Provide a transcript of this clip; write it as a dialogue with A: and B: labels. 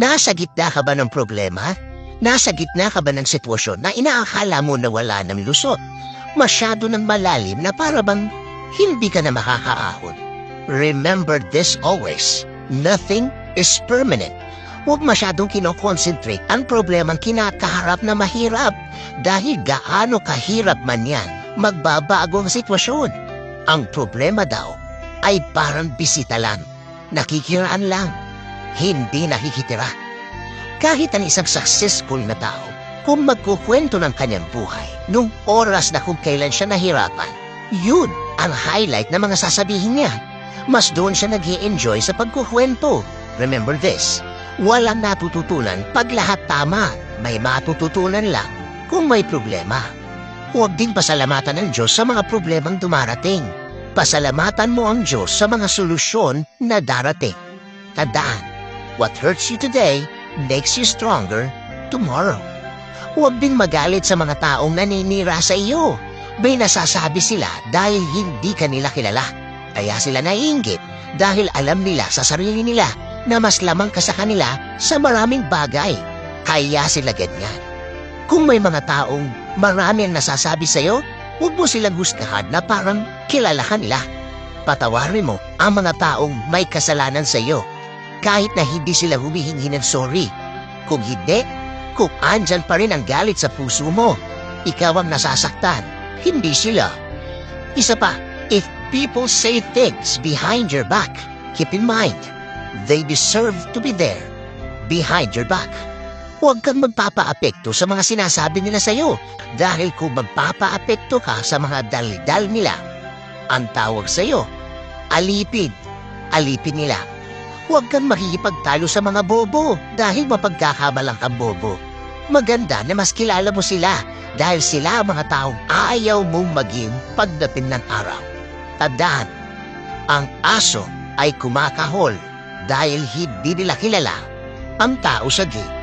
A: Nasa gitna ka ba ng problema? Nasa gitna ka ba ng sitwasyon na inaakala mo na wala ng lusot? Masyado ng malalim na para bang hindi ka na makakaahon. Remember this always. Nothing is permanent. Huwag masyadong kinoconcentrate ang problemang kinakaharap na mahirap dahil gaano kahirap man yan, magbabago ang sitwasyon. Ang problema daw ay parang bisita lang, nakikiraan lang, hindi nakikitira. Kahit ang isang successful na tao, kung magkukwento ng kanyang buhay, nung oras na kung kailan siya nahirapan, yun ang highlight na mga sasabihin niya. Mas doon siya nag enjoy sa pagkukwento. Remember this, walang natututunan pag lahat tama. May matututunan lang kung may problema. Huwag din pasalamatan ng Diyos sa mga problemang dumarating. Pasalamatan mo ang Diyos sa mga solusyon na darating. Tandaan, what hurts you today makes you stronger tomorrow. Huwag din magalit sa mga taong naninira sa iyo. May nasasabi sila dahil hindi ka nila kilala. Kaya sila naiingit dahil alam nila sa sarili nila na mas lamang ka sa kanila sa maraming bagay. Kaya sila ganyan. Kung may mga taong marami ang nasasabi sa iyo, huwag mo silang gustahan na parang kilala ka nila. Patawarin mo ang mga taong may kasalanan sa iyo kahit na hindi sila humihingi ng sorry. Kung hindi, kung andyan pa rin ang galit sa puso mo, ikaw ang nasasaktan, hindi sila. Isa pa, if people say things behind your back, keep in mind, they deserve to be there behind your back. Huwag kang magpapaapekto sa mga sinasabi nila sa iyo dahil kung magpapaapekto ka sa mga dalidal nila, ang tawag sa iyo, alipid, alipin nila. Huwag kang makikipagtalo sa mga bobo dahil mapagkakabalang kang bobo. Maganda na mas kilala mo sila dahil sila ang mga taong ayaw mong maging pagdating ng araw. Tandaan, ang aso ay kumakahol dahil hindi nila kilala ang tao sa gate.